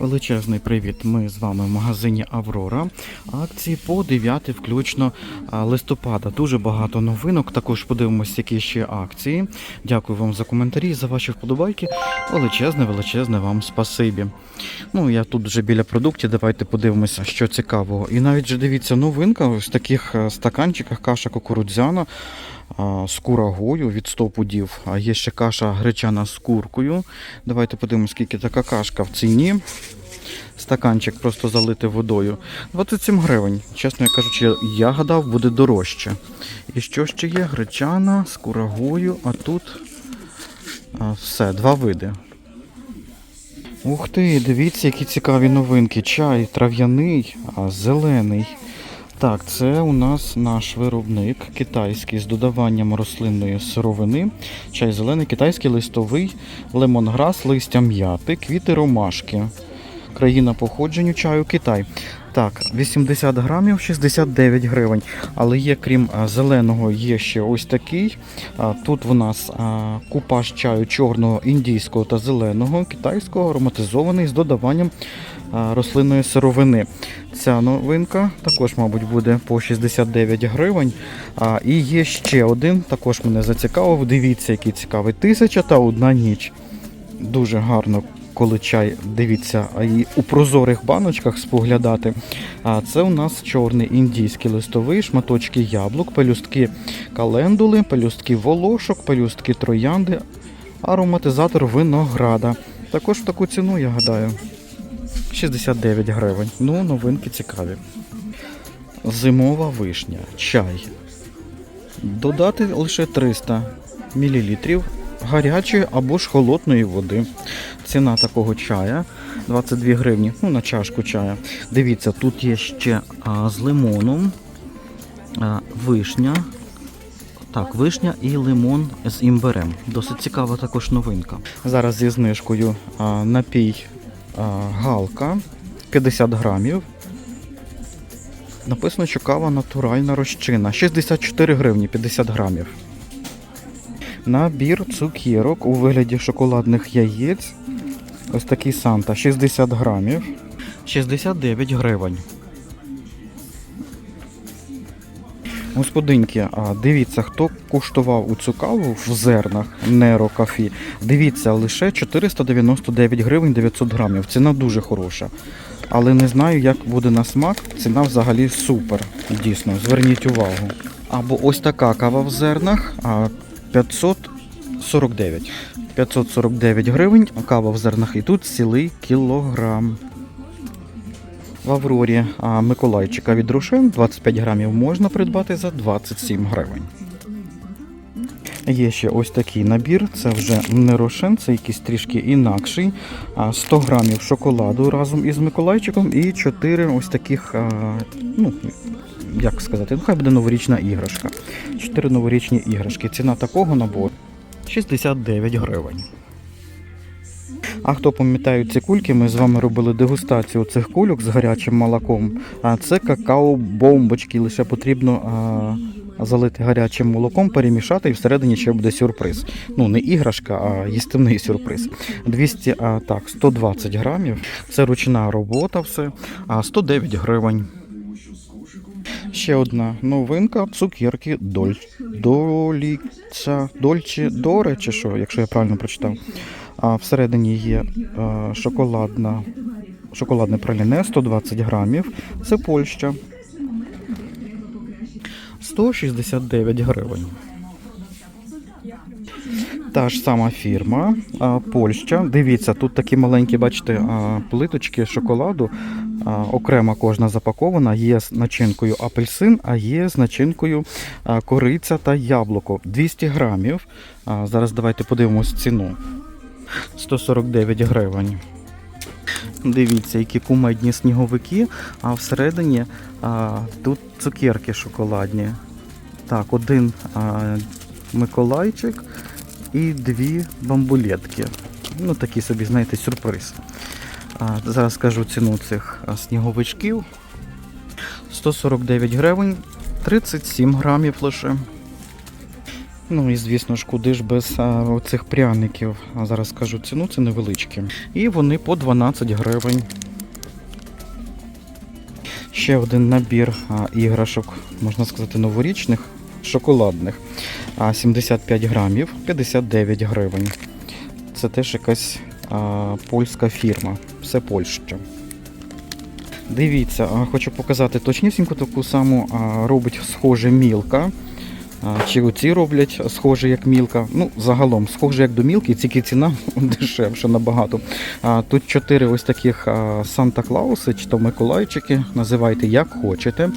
Величезний привіт! Ми з вами в магазині Аврора. Акції по 9 включно листопада. Дуже багато новинок. Також подивимося, які ще акції. Дякую вам за коментарі, за ваші вподобайки. Величезне, величезне вам спасибі. Ну, я тут вже біля продуктів. Давайте подивимося, що цікавого. І навіть же дивіться, новинка ось в таких е, стаканчиках каша кукурудзяна. З курагою від 100 пудів, а є ще каша гречана з куркою. Давайте подивимося, скільки така кашка в ціні. Стаканчик просто залити водою. 27 гривень. Чесно кажучи, я, я гадав, буде дорожче. І що ще є? Гречана з курагою, а тут все, два види. Ух ти, дивіться, які цікаві новинки. Чай трав'яний, а зелений. Так, це у нас наш виробник китайський з додаванням рослинної сировини. Чай зелений, китайський листовий, лемонграс, листя м'яти, квіти ромашки. Країна походженню чаю Китай. Так, 80 грамів 69 гривень. Але є, крім зеленого, є ще ось такий. Тут в нас купаж чаю чорного, індійського та зеленого, китайського, ароматизований з додаванням рослинної сировини. Ця новинка також, мабуть, буде по 69 гривень. А, і є ще один, також мене зацікавив. Дивіться, який цікавий. Тисяча та одна ніч. Дуже гарно, коли чай, дивіться, і у прозорих баночках споглядати. А це у нас чорний індійський листовий, шматочки яблук, пелюстки календули, пелюстки волошок, пелюстки троянди, ароматизатор винограда. Також в таку ціну, я гадаю. 69 гривень. Ну, новинки цікаві. Зимова вишня, чай. Додати лише 300 мл гарячої або ж холодної води. Ціна такого чая 22 гривні, ну на чашку чая. Дивіться, тут є ще а, з лимоном, а, вишня. Так, вишня і лимон з імбирем. Досить цікава також новинка. Зараз зі знижкою а, напій галка 50 грамів. Написано, що кава натуральна розчина. 64 гривні 50 грамів. Набір цукерок у вигляді шоколадних яєць. Ось такий Санта 60 грамів. 69 гривень. Господинки, дивіться, хто куштував у цю каву в зернах Неро Кафі. Дивіться, лише 499 гривень 900 грамів. Ціна дуже хороша. Але не знаю, як буде на смак. Ціна взагалі супер. Дійсно, зверніть увагу. Або ось така кава в зернах. 549. 549 гривень, кава в зернах і тут цілий кілограм. В Аврорі Миколайчика від Рошен 25 грамів можна придбати за 27 гривень. Є ще ось такий набір, це вже не рошен, це якийсь трішки інакший. 100 грамів шоколаду разом із Миколайчиком і 4 ось таких, ну, як сказати, ну хай буде новорічна іграшка. 4 новорічні іграшки. Ціна такого набору 69 гривень. А хто пам'ятає ці кульки, ми з вами робили дегустацію цих кульок з гарячим молоком. А це какао-бомбочки. Лише потрібно а, залити гарячим молоком, перемішати і всередині ще буде сюрприз. Ну, не іграшка, а їстивний сюрприз. 200, а, так, 120 грамів. Це ручна робота, все. А 109 гривень. Ще одна новинка цукерки Доль... Доліця... Дольче Доре, чи що, якщо я правильно прочитав. А всередині є е, шоколадна, шоколадне праліне 120 грамів. Це Польща. 169 гривень. Та ж сама фірма, Польща. Дивіться, тут такі маленькі, бачите, плиточки шоколаду. А, Окремо кожна запакована. Є з начинкою апельсин, а є з начинкою кориця та яблуко. 200 грамів. Зараз давайте подивимось ціну. 149 гривень. Дивіться, які кумедні сніговики, а всередині а, тут цукерки шоколадні. Так, один а, Миколайчик і дві бамбулетки. Ну, такий собі, знаєте, сюрприз. А, зараз скажу ціну цих сніговичків. 149 гривень, 37 грамів лише. Ну і звісно ж, куди ж без оцих пряників. А зараз скажу ціну, це невеличкі. І вони по 12 гривень. Ще один набір іграшок, можна сказати, новорічних, шоколадних. А, 75 грамів, 59 гривень. Це теж якась а, польська фірма. Все Польща. Дивіться, хочу показати точнісінько таку саму а, робить схоже мілка. Чи оці роблять схоже як мілка. Ну, загалом, схоже як до мілки, тільки ціна дешевша набагато. Тут чотири ось таких Санта-Клауси чи то Миколайчики, називайте як хочете.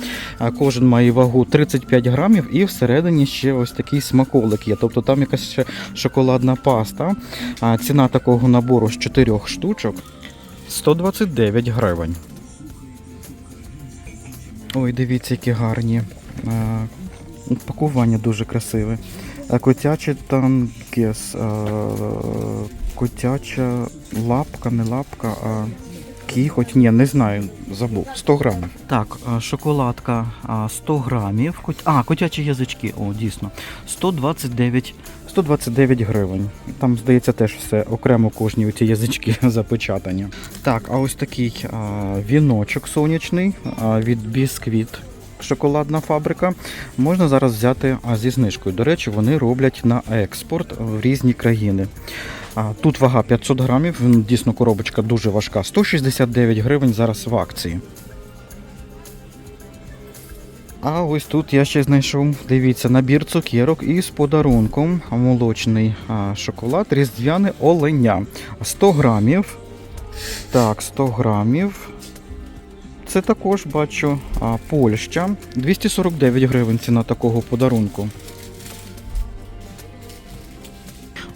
Кожен має вагу 35 грамів і всередині ще ось такий смаколик є. Тобто там якась ще шоколадна паста. Ціна такого набору з 4 штучок 129 гривень. Ой, дивіться, які гарні. А, Пакування дуже красиве. А Котячий танкес. Котяча лапка, не лапка, а кіхоть. Ні, не знаю, забув. 100 грамів. Так, шоколадка 100 грамів. А, котячі язички, о, дійсно. 129 129 гривень. Там, здається, теж все окремо кожні ці язички запечатані. Так, а ось такий а, віночок сонячний а, від Бісквіт. Шоколадна фабрика можна зараз взяти зі знижкою. До речі, вони роблять на експорт в різні країни. Тут вага 500 грамів, дійсно коробочка дуже важка. 169 гривень зараз в акції. А ось тут я ще знайшов, дивіться, набір цукерок із подарунком. Молочний шоколад, різдвяне оленя. 100 грамів. Так, 100 грамів. Це також бачу а, Польща. 249 гривень ціна такого подарунку.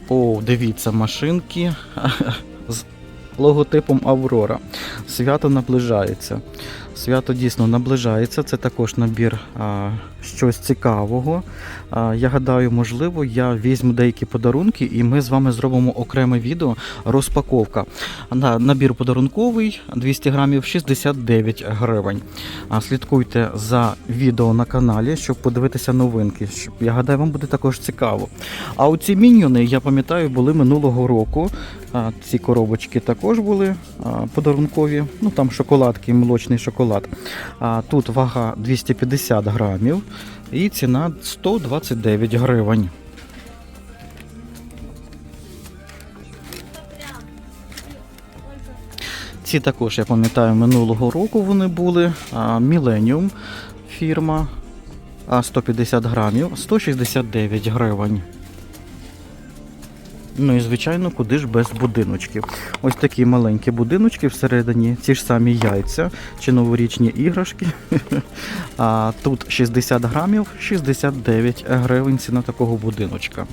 О, дивіться, машинки з логотипом Аврора. Свято наближається. Свято дійсно наближається. Це також набір а, щось цікавого. Я гадаю, можливо, я візьму деякі подарунки, і ми з вами зробимо окреме відео розпаковка. На, набір подарунковий 200 грамів 69 гривень. Слідкуйте за відео на каналі, щоб подивитися новинки. Я гадаю, вам буде також цікаво. А оці міньйони, я пам'ятаю, були минулого року. Ці коробочки також були подарункові. Ну там шоколадки, молочний шоколад. Тут вага 250 грамів і ціна 129 гривень. Ці також, я пам'ятаю, минулого року вони були. Міленіум фірма. А 150 грамів, 169 гривень. Ну і звичайно, куди ж без будиночків. Ось такі маленькі будиночки всередині, ці ж самі яйця чи новорічні іграшки. А тут 60 грамів, 69 гривень ціна такого будиночка.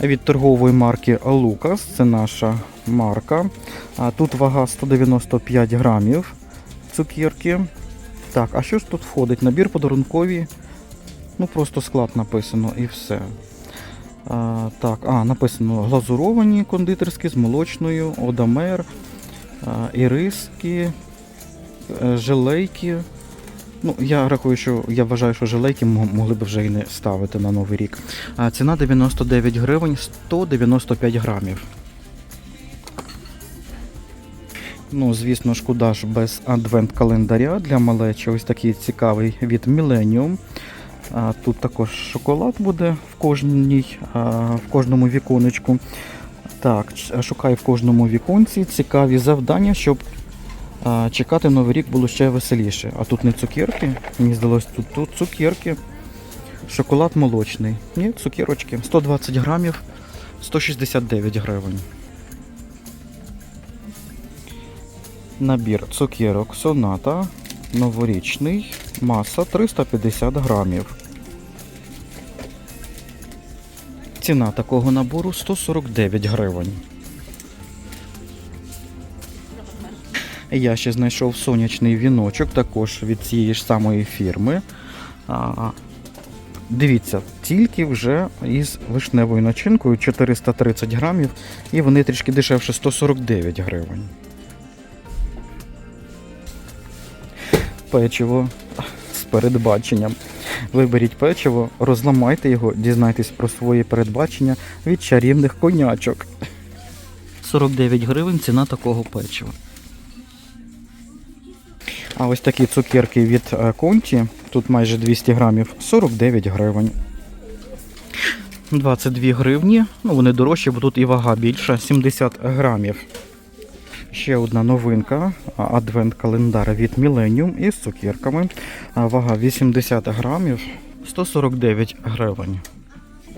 Від торгової марки Лукас, це наша марка. А тут вага 195 грамів цукерки. Так, а що ж тут входить? Набір подарункові. Ну просто склад написано і все. А, так, а, написано глазуровані кондитерські з молочною, одамер, а, іриски, е, желейки. Ну, я рахую, що я вважаю, що желейки могли б вже і не ставити на новий рік. А, ціна 99 гривень 195 грамів. Ну, звісно куди ж без адвент-календаря для малечі. Ось такий цікавий від Millennium. Тут також шоколад буде в, кожній, в кожному віконечку. Так, шукаю в кожному віконці цікаві завдання, щоб чекати новий рік було ще веселіше. А тут не цукерки, мені здалося, тут, тут цукерки. Шоколад молочний. Ні, цукерочки. 120 грамів, 169 гривень. Набір цукерок соната новорічний, маса 350 грамів. Ціна такого набору 149 гривень. Я ще знайшов сонячний віночок, також від цієї ж самої фірми. Дивіться, тільки вже із вишневою начинкою 430 грамів, і вони трішки дешевше 149 гривень. Печиво з передбаченням. Виберіть печиво, розламайте його, дізнайтесь про свої передбачення від чарівних конячок. 49 гривень ціна такого печива. А ось такі цукерки від е, Конті, тут майже 200 грамів, 49 гривень. 22 гривні, ну вони дорожчі, бо тут і вага більша, 70 грамів. Ще одна новинка, адвент-календар від Millennium із цукерками. Вага 80 грамів, 149 гривень.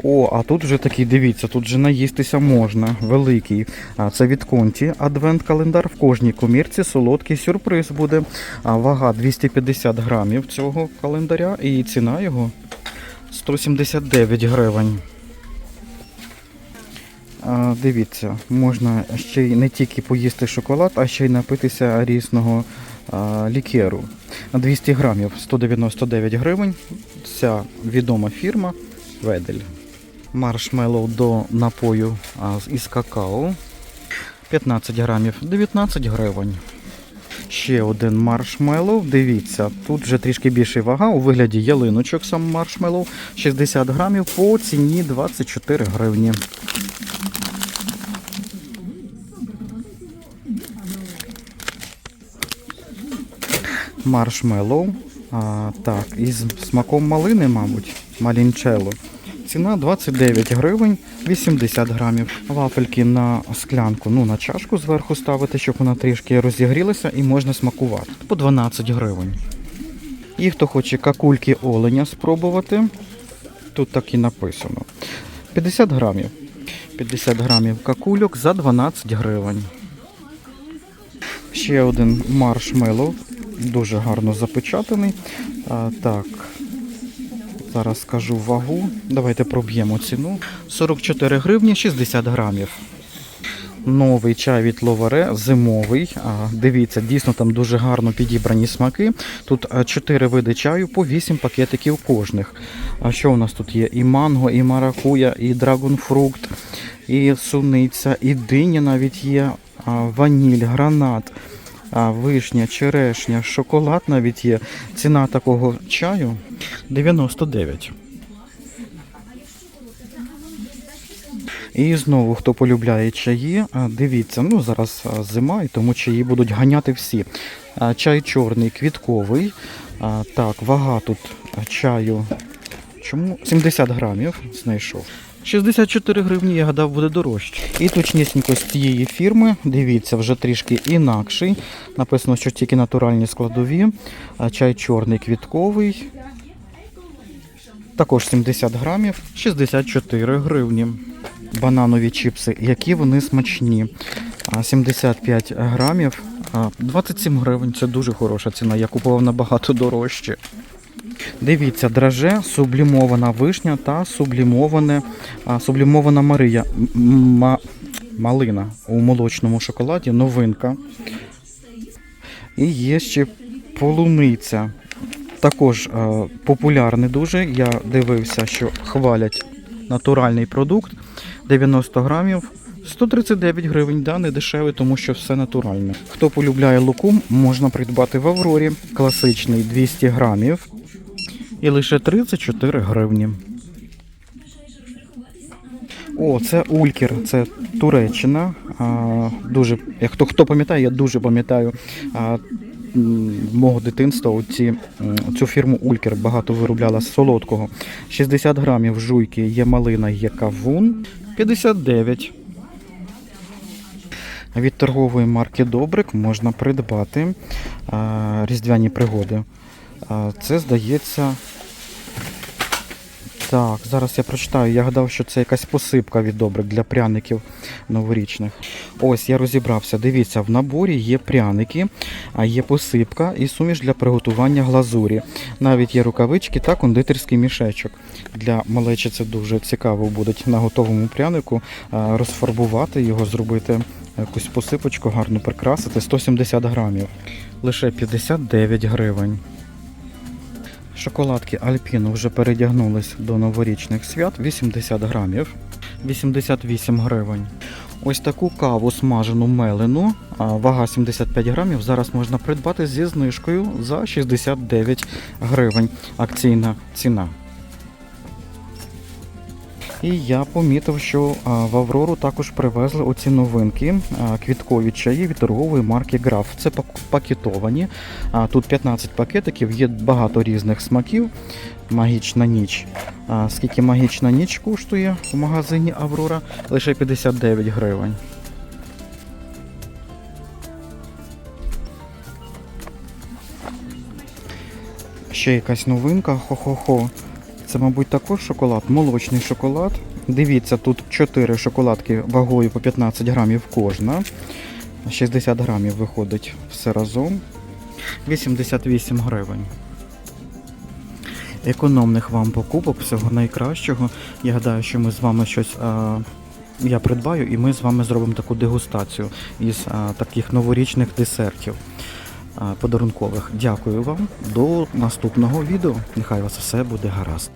О, а тут вже такий, дивіться, тут вже наїстися можна. Великий. Це від Конті. Адвент-календар в кожній комірці солодкий сюрприз буде. Вага 250 грамів цього календаря і ціна його 179 гривень. Дивіться, можна ще й не тільки поїсти шоколад, а ще й напитися різного лікеру. 200 грамів 199 гривень. Ця відома фірма Ведель. Маршмеллоу до напою із какао. 15 грамів 19 гривень. Ще один маршмеллоу. Дивіться, тут вже трішки більша вага у вигляді ялиночок сам маршмеллоу. 60 грамів по ціні 24 гривні. Маршмеллоу. А, так, із смаком малини, мабуть, малінчело. Ціна 29 гривень 80 грамів. Вафельки на склянку, ну на чашку зверху ставити, щоб вона трішки розігрілася і можна смакувати. По 12 гривень. І хто хоче какульки оленя спробувати, тут так і написано. 50 грамів. 50 грамів какульок за 12 гривень. Ще один маршмеллоу, дуже гарно запечатаний. А, так, зараз скажу вагу. Давайте проб'ємо ціну. 44 гривні 60 грамів. Новий чай від Ловаре, зимовий. Дивіться, дійсно там дуже гарно підібрані смаки. Тут 4 види чаю по 8 пакетиків кожних. А що у нас тут є? І манго, і маракуя, і драгонфрукт, і суниця, і диня навіть є, ваніль, гранат. Вишня, черешня, шоколад навіть є. Ціна такого чаю 99. І знову, хто полюбляє чаї, дивіться, ну зараз зима, і тому чаї будуть ганяти всі. Чай чорний, квітковий. Так, вага тут чаю. Чому? 70 грамів знайшов. 64 гривні, я гадав, буде дорожче. І точнісінько з цієї фірми, дивіться, вже трішки інакший. Написано, що тільки натуральні складові. Чай чорний квітковий. Також 70 грамів, 64 гривні. Бананові чіпси, які вони смачні. 75 грамів, 27 гривень. Це дуже хороша ціна. Я купував набагато дорожче. Дивіться, драже, сублімована вишня та сублімоване, а, сублімована Мария. Ма- малина у молочному шоколаді, новинка. І є ще полуниця. Також е, популярний дуже. Я дивився, що хвалять натуральний продукт. 90 грамів. 139 гривень, да, не дешевий, тому що все натуральне. Хто полюбляє лукум, можна придбати в Аврорі. Класичний 200 грамів. І лише 34 гривні. О, це Улькер, це Туреччина. А, дуже, як хто, хто пам'ятає, я дуже пам'ятаю а, мого дитинства. Оці, цю фірму Улькер багато виробляла з солодкого. 60 грамів жуйки, є малина, є кавун. 59. Від торгової марки Добрик можна придбати а, різдвяні пригоди. Це здається. Так, зараз я прочитаю. Я гадав, що це якась посипка від добрик для пряників новорічних. Ось я розібрався. Дивіться, в наборі є пряники, а є посипка і суміш для приготування глазурі. Навіть є рукавички та кондитерський мішечок. Для малечі це дуже цікаво буде на готовому прянику розфарбувати його, зробити якусь посипочку, гарно прикрасити. 170 грамів. Лише 59 гривень. Шоколадки Альпіно вже передягнулись до новорічних свят 80 грамів, 88 гривень. Ось таку каву смажену мелену, вага 75 грамів. Зараз можна придбати зі знижкою за 69 гривень. Акційна ціна. І я помітив, що в Аврору також привезли оці новинки квіткові чаї від торгової марки Граф. Це пак- пакетовані. Тут 15 пакетиків, є багато різних смаків. Магічна ніч. Скільки магічна ніч коштує в магазині Аврора? Лише 59 гривень. Ще якась новинка, хо-хо-хо. Це, мабуть, також шоколад, молочний шоколад. Дивіться, тут 4 шоколадки вагою по 15 грамів кожна. 60 грамів виходить все разом. 88 гривень. Економних вам покупок, всього найкращого. Я гадаю, що ми з вами щось. А... Я придбаю і ми з вами зробимо таку дегустацію із а, таких новорічних десертів а, подарункових. Дякую вам. До наступного відео. Нехай вас все буде гаразд.